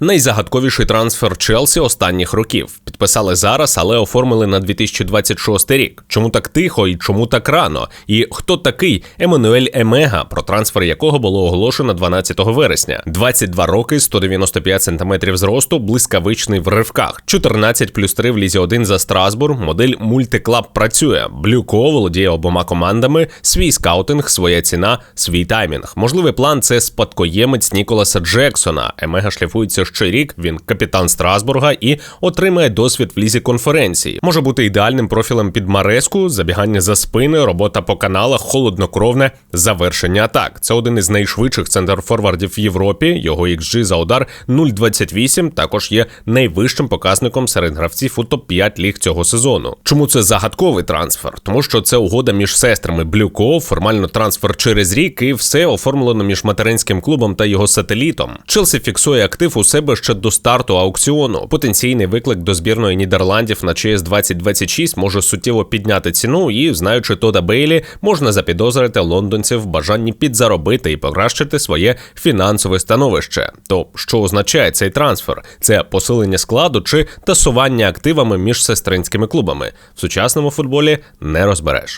Найзагадковіший трансфер Челсі останніх років підписали зараз, але оформили на 2026 рік. Чому так тихо і чому так рано? І хто такий Еммануель Емега, про трансфер якого було оголошено 12 вересня? 22 роки, 195 сантиметрів зросту, блискавичний в ривках, 14 плюс 3 в лізі 1 за Страсбург. Модель мультиклаб працює. Блюко володіє обома командами. Свій скаутинг, своя ціна, свій таймінг. Можливий план це спадкоємець Ніколаса Джексона. Емега шліфується ще рік. Він капітан Страсбурга і отримає досвід в лізі конференції. Може бути ідеальним профілем під Мареску, забігання за спини, робота по каналах, холоднокровне завершення атак. Це один із найшвидших центрфорвардів в Європі. Його XG за удар 0,28 також є найвищим показником серед гравців у топ-5 ліг цього сезону. Чому це загадковий трансфер? Тому що це угода між сестрами Блюко, формально трансфер через рік, і все оформлено між материнським клубом та його сателітом. Челсі фіксує актив у себе ще до старту аукціону. Потенційний виклик до збірної Нідерландів на ЧС 2026 може суттєво підняти ціну, і знаючи Тода Бейлі, можна запідозрити лондонців в бажанні підзаробити і покращити своє фінансове становище. То що означає цей трансфер? Це посилення складу чи тасування активами між сестринськими клубами в сучасному футболі не розбереш.